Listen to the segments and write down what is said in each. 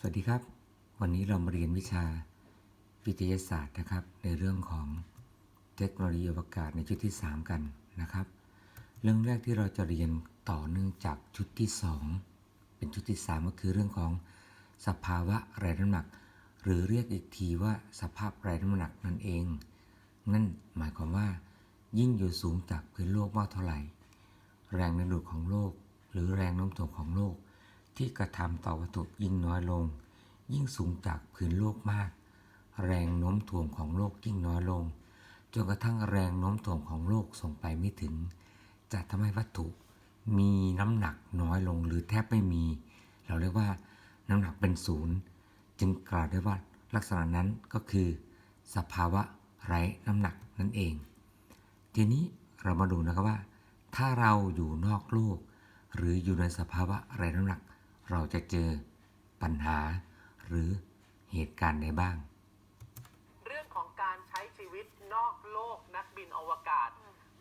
สวัสดีครับ วันนี้เรามาเรียนวิชาวิทยาศาสตร์นะครับ ในเรื่องของเทคโนโลยีอวกาศในชุดที่ 3 กันนะครับ เรื่องแรกที่เราจะเรียนต่อเนื่องจากชุดที่ 2 เป็นชุดที่ 3 ก็คือเรื่องของสภาวะแรงน้ำหนัก หรือเรียกอีกทีว่าสภาพแรงน้ำหนักนั่นเอง นั่นหมายความว่า ยิ่งอยู่สูงจากพื้นโลกมากเท่าไหร่ แรงดึงดูดของโลก หรือแรงโน้มถ่วงของโลก ที่กระทำต่อวัตถุยิ่งน้อยลง ยิ่งสูงจากพื้นโลกมาก แรงโน้มถ่วงของโลกยิ่งน้อยลง จนกระทั่งแรงโน้มถ่วงของโลกส่งไปไม่ถึง จะทำให้วัตถุมีน้ำหนักน้อยลงหรือแทบไม่มี เราเรียกว่าน้ำหนักเป็นศูนย์จึงกล่าวได้ว่าลักษณะนั้นก็คือ สภาวะไร้น้ำหนักนั่นเอง ทีนี้เรามาดูนะครับว่า ถ้าเราอยู่นอกโลก หรืออยู่ในสภาวะไร้น้ำหนัก เราจะเจอปัญหาหรือเหตุการณ์ใดบ้าง เรื่องของการใช้ชีวิตนอกโลกนักบินอวกาศ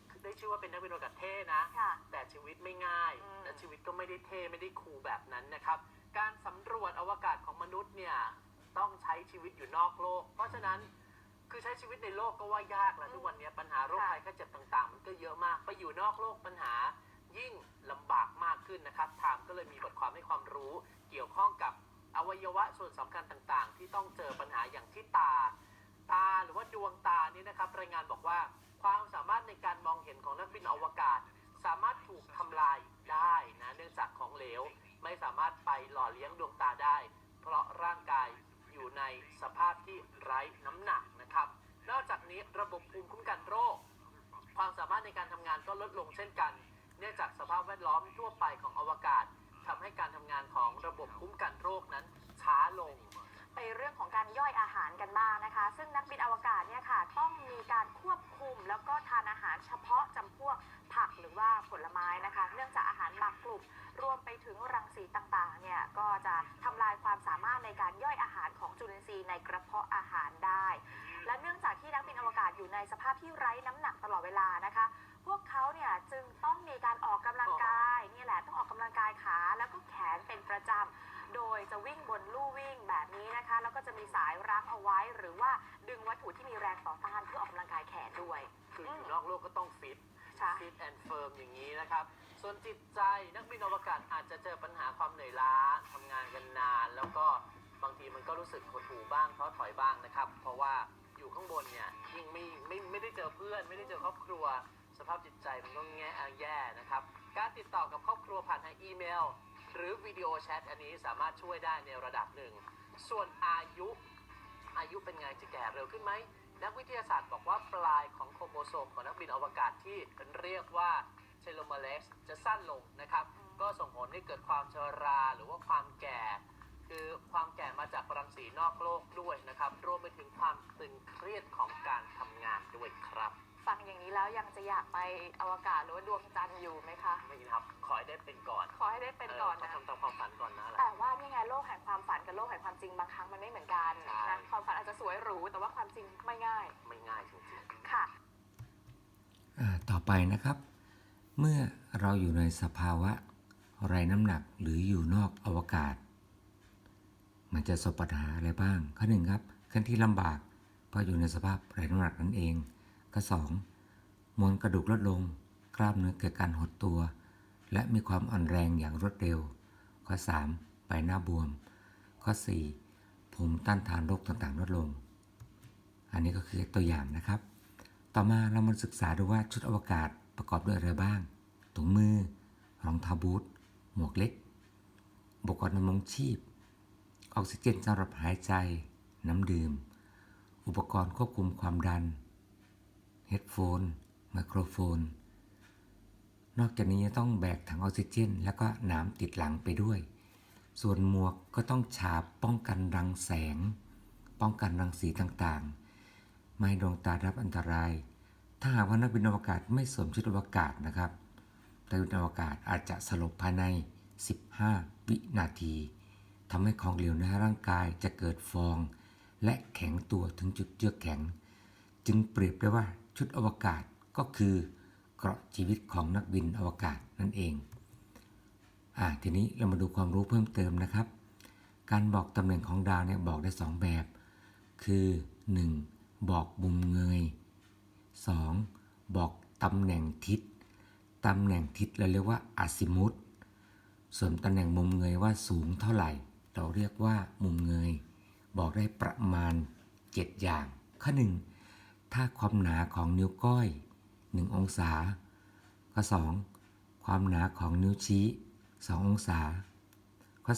คือได้ชื่อว่าเป็นนักบินอวกาศเท่นะ ค่ะ แต่ชีวิตไม่ง่ายอืม และชีวิตก็ไม่ได้เท่ไม่ได้คูลแบบนั้นนะครับ การสำรวจอวกาศของมนุษย์เนี่ยต้องใช้ชีวิตอยู่นอกโลก เพราะฉะนั้นคือใช้ชีวิตในโลกก็ว่ายากแล้วทุกวันนี้ปัญหาโรคภัยไข้เจ็บต่างๆ มันก็เยอะมาก ไปอยู่นอกโลกปัญหา ยิ่งลำบากมากขึ้นนะครับไทม์ก็เลยมีบทความให้ความรู้เกี่ยวข้องกับอวัยวะส่วนสำคัญต่างๆ ที่ต้องเจอปัญหาอย่างที่ตา ตาหรือว่าดวงตานี่นะครับ รายงานบอกว่าความสามารถในการมองเห็นของนักบินอวกาศ สามารถถูกทำลายได้นะเนื่องจากของเหลว ไม่สามารถไปหล่อเลี้ยงดวงตาได้ เพราะร่างกายอยู่ในสภาพที่ไร้น้ำหนักนะครับ นอกจากนี้ระบบภูมิคุ้มกันโรค ความสามารถในการทำงานก็ลดลงเช่นกัน เนื่องจากสภาพแวดล้อมทั่วไปของอวกาศทำให้การทำงานของระบบคุ้มกันโรคนั้นช้าลงไปเรื่องของการย่อยอาหารกันบ้างนะคะ ซึ่งนักบินอวกาศเนี่ยค่ะ ต้องมีการควบคุมแล้วก็ทานอาหารเฉพาะจำพวกผักหรือว่าผลไม้นะคะ เนื่องจากอาหารบางกลุ่ม รวมไปถึงรังสีต่างๆเนี่ยก็จะทำลายความสามารถในการย่อยอาหารของจุลินทรีย์ในกระเพาะอาหารได้ และเนื่องจากที่นักบินอวกาศอยู่ในสภาพที่ไร้น้ำหนักตลอดเวลานะคะ พวกเขาเนี่ยจึงต้องมีการออกกำลังกายนี่แหละต้องออกกำลังกายขาแล้วก็แขนเป็นประจำโดยจะวิ่งบนลู่วิ่งแบบนี้นะคะ แล้วก็จะมีสายรั้งเอาไว้ หรือว่าดึงวัตถุที่มีแรงต่อต้านเพื่อออกกำลังกายแขนด้วยคืออือมยู่นอกโลกก็ต้องฟิต ใช่ฟิตแอนด์เฟิร์มอย่างนี้นะครับ ส่วนจิตใจนักบินอวกาศอาจจะเจอปัญหาความเหนื่อยล้าทำงานกันนาน แล้วก็บางทีมันก็รู้สึกหดหู่บ้างท้อถอยบ้างนะครับ เพราะว่าอยู่ข้างบนเนี่ยยิ่งไม่ไม่ไม่ได้เจอเพื่อน ไม่ได้เจอครอบครัว สภาพจิตใจมันก็แง่แย่นะครับ การติดต่อกับครอบครัวผ่านทางอีเมล หรือวิดีโอแชทอันนี้สามารถช่วยได้ในระดับหนึ่ง ส่วนอายุอายุเป็นไงจะแก่เร็วขึ้นไหม นักวิทยาศาสตร์บอกว่าปลายของโครโมโซมของนักบินอวกาศที่เรียกว่าเทโลเมเลสจะสั้นลงนะครับ ก็ส่งผลให้เกิดความชราหรือว่าความแก่ คือความแก่มาจากรังสีนอกโลกด้วยนะครับ รวมไปถึงความตึงเครียดของการทำงานด้วยครับ ฟังอย่างนี้แล้วยังจะอยากไปอวกาศหรือว่าดวงจันทร์อยู่ไหมคะ ไม่ครับ ขอให้ได้เป็นก่อนขอให้ได้เป็นก่อนเขนะ ทำตามความฝันก่อนนะแหละแต่ว่านี่ไงโลกแห่งความฝันกับโลกแห่งความจริงบางครั้งมันไม่เหมือนกันใช่ นะความฝันอาจจะสวยหรูแต่ว่าความจริงไม่ง่ายไม่ง่ายจริงค่ะ อ่าต่อไปนะครับ เมื่อเราอยู่ในสภาวะไร้น้ำหนักหรืออยู่นอกอวกาศ มันจะประสบปัญหาอะไรบ้าง ข้อหนึ่งครับขั้นที่ลำบากเพราะอยู่ในสภาพไร้น้ำหนักนั่นเอง ข้อสองมวลกระดูกลดลง กล้ามเนื้อเกิดการหดตัว และมีความอ่อนแรงอย่างรวดเร็ว ข้อสามใบหน้าบวม ข้อสี่ภูมิต้านทานโรคต่างๆ ลดลง อันนี้ก็คือตัวอย่างนะครับ ต่อมาเรามาศึกษาดูว่าชุดอวกาศประกอบด้วยอะไรบ้าง ถุงมือ รองเท้าบูท หมวกเล็กอุปกรณ์ดำรงชีพ ออกซิเจนสำหรับหายใจ น้ำดื่ม อุปกรณ์ควบคุมความดัน เฮดโฟน ไมโครโฟน นอกจากนี้ต้องแบกถังออกซิเจน แล้วก็หน้ำติดหลังไปด้วย ส่วนหมวกก็ต้องฉาบป้องกันรังแสง ป้องกันรังสีต่างๆ ไม่ให้ดวงตารับอันตราย ถ้าหากว่านักบินอวกาศไม่สวมชุดอวกาศนะครับนักบินอวกาศอาจจะสลบภายใน 15 วินาทีทำให้ของเหลวในร่างกายจะเกิดฟอง และแข็งตัวถึงจุดเยือกแข็ง จึงเปรียบได้ว่า ชุดอวกาศก็คือเกราะชีวิตของนักบินอวกาศนั่นเองอ่าทีนี้เรามาดูความรู้เพิ่มเติมนะครับ การบอกตำแหน่งของดาวเนี่ยบอกได้สองแบบ คือ 1. บอกมุมเงย 2. บอกตำแหน่งทิศตำแหน่งทิศเราเรียกว่าอาซิมุตส่วนตำแหน่งมุมเงยว่าสูงเท่าไหร่ เราเรียกว่ามุมเงย บอกได้ประมาณ 7 อย่าง ข้อ 1. ถ้าความหนาของนิ้วก้อย 1 องศา ข้อ 2. ความหนาของนิ้วชี้ 2 องศา ข้อ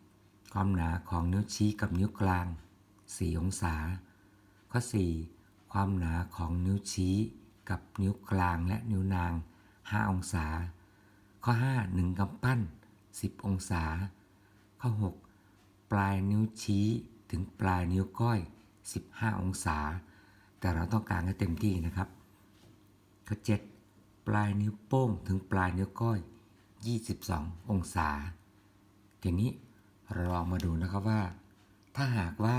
3. ความหนาของนิ้วชี้กับนิ้วกลาง 4 องศา ข้อ 4. ความหนาของนิ้วชี้กับนิ้วกลางและนิ้วนาง 5 องศา ข้อ 5. 1กำปั้น 10 องศา ข้อ 6. ปลายนิ้วชี้ถึงปลายนิ้วก้อย 15 องศา แต่เราต้องการให้เต็มที่นะครับข้อ 7. ปลายนิ้วโป้งถึงปลายนิ้วก้อย 22 องศา ทีนี้เราลองมาดูนะครับว่า ถ้าหากว่า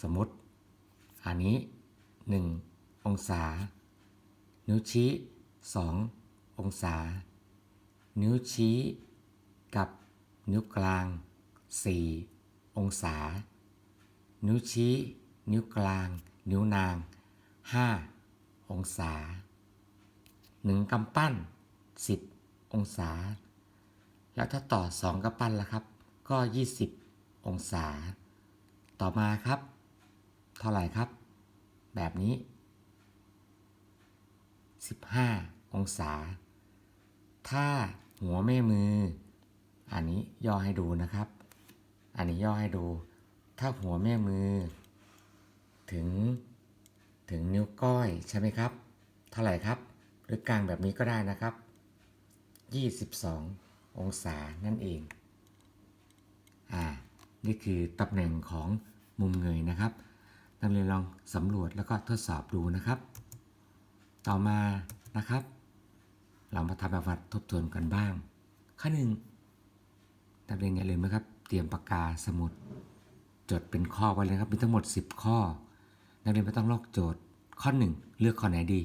สมมติ อันนี้ 1 องศา นิ้วชี้ 2 องศา นิ้วชี้ กับนิ้วกลาง 4 องศา นิ้วชี้ นิ้วกลาง นิ้วนาง 5 องศาหนึ่งกำปั้น 10 องศา แล้วถ้าต่อ 2กำปั้นล่ะครับ ก็ 20 องศา ต่อมาครับ เท่าไหร่ครับ แบบนี้ 15 องศา ถ้าหัวแม่มือ อันนี้ย่อให้ดูนะครับ อันนี้ย่อให้ดู ถ้าหัวแม่มือ ถึงถึงนิ้วก้อยใช่ไหมครับ เท่าไหร่ครับ หรือกลางแบบนี้ก็ได้นะครับ 22 องศานั่นเอง อ่า นี่คือตำแหน่งของมุมเงยนะครับนักเรียนลองสำรวจแล้วก็ทดสอบดูนะครับ ต่อมานะครับ เรามาทำแบบฝึกทบทวนกันบ้าง ข้อหนึ่งนักเรียนอย่าลืมนะครับ เตรียมปากกาสมุด จดเป็นข้อไว้เลยครับ มีทั้งหมด 10 ข้อ นักเรียนไม่ต้องลอกโจทย์ ข้อ 1 เลือกข้อไหนดี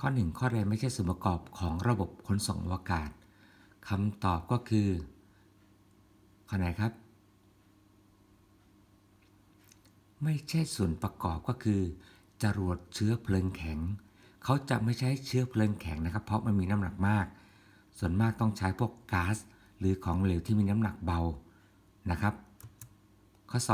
ข้อ 1 ข้อใดไม่ใช่ส่วนประกอบของระบบขนส่งอวกาศคำตอบก็คือ ข้อไหนครับ ไม่ใช่ส่วนประกอบก็คือ จรวดเชื้อเพลิงแข็ง เขาจะไม่ใช้เชื้อเพลิงแข็งนะครับ เพราะมันมีน้ำหนักมาก ส่วนมากต้องใช้พวกก๊าซหรือของเหลวที่มีน้ำหนักเบานะครับ ข้อ 2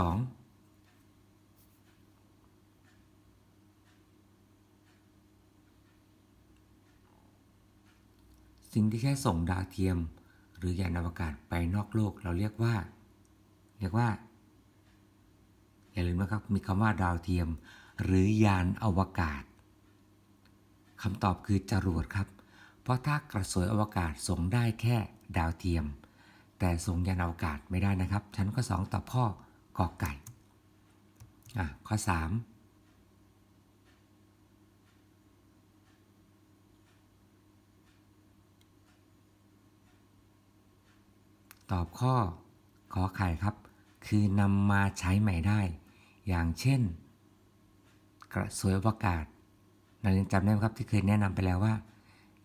สิ่งที่ใช้ส่งดาวเทียม หรือยานอวกาศไปนอกโลกเราเรียกว่า เรียกว่า อย่าลืมนะครับมีคำว่าดาวเทียม หรือยานอวกาศคำตอบคือจรวดครับ เพราะถ้ากระสวยอวกาศส่งได้แค่ดาวเทียม แต่ส่งยานอวกาศไม่ได้นะครับ ชั้นข้อ 2ตอบข้อกอไก่อะข้อ 3ตอบข้อขอไข่ครับ คือนำมาใช้ใหม่ได้ อย่างเช่น กระสวยอวกาศนักเรียนจำได้ไหมครับที่เคยแนะนำไปแล้วว่า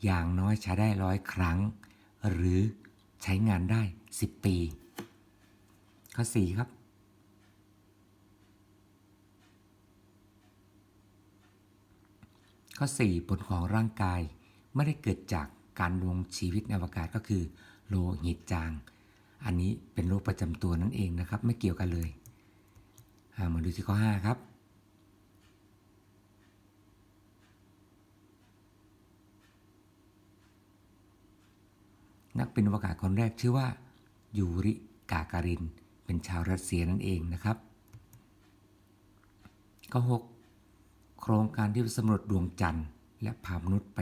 อย่างน้อยใช้ได้ร้อยครั้ง หรือใช้งานได้ 10 ปี ข้อ 4 ครับ ข้อ 4 ผลของร่างกายไม่ได้เกิดจากการดวงชีวิตในอวกาศก็คือโลหิตจาง อันนี้เป็นโรคประจำตัวนั่นเองนะครับ ไม่เกี่ยวกันเลยามาดูที่ข้อ 5 ครับ นักบินอวกาศคนแรกชื่อว่า ยูริกาการิน เป็นชาวรัสเซียนั่นเองนะครับข้อ6โครงการที่สำรวจดวงจันทร์ และพามนุษย์ไป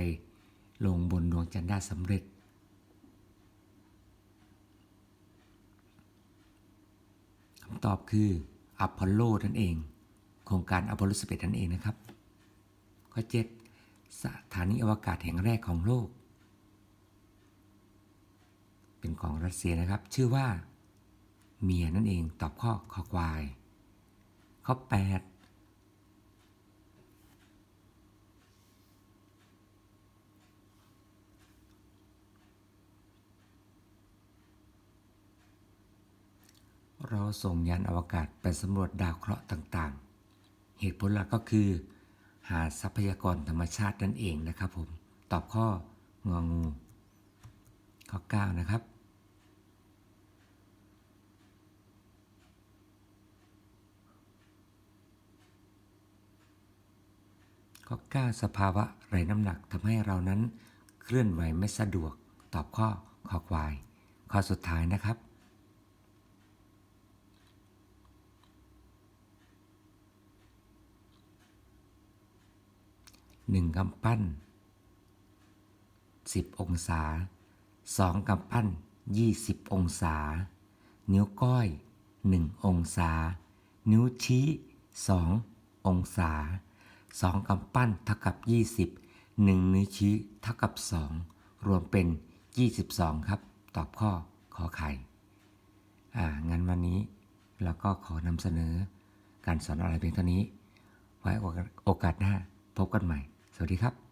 ลงบนดวงจันทร์ได้สำเร็จคำตอบคืออพอลโลนั่นเอง โครงการอพอลโล11นั่นเองนะครับ ข้อ 7 สถานีอวกาศแห่งแรกของโลก เป็นของรัสเซียนะครับ ชื่อว่า เมียนั่นเองตอบข้อคอควาย ข้อ 8 เราส่งยานอวกาศไปสำรวจดาวเคราะห์ต่างๆ เหตุผลหลักก็คือ หาทรัพยากรธรรมชาตินั่นเองนะครับผม ตอบข้ององูข้อ 9 นะครับ ข้อ 9 สภาวะไร้น้ำหนักทำให้เรานั้น เคลื่อนไหวไม่สะดวก ตอบข้อขอควาย ข้อสุดท้ายนะครับ หนึ่งกำปั้น 10 องศา 2กำปั้น 20 องศา นิ้วก้อย 1 องศา นิ้วชี้ 2 องศา 2 กำปั้นเท่ากับ 20 1 นิ้วชี้เท่ากับ 2 รวมเป็น 22 ครับ ตอบข้อขอไข่อ่างั้นวันนี้เราก็ขอนำเสนอ การสอนอะไรเพียงเท่านี้ ไว้โอกาสหน้าพบกันใหม่ สวัสดีครับ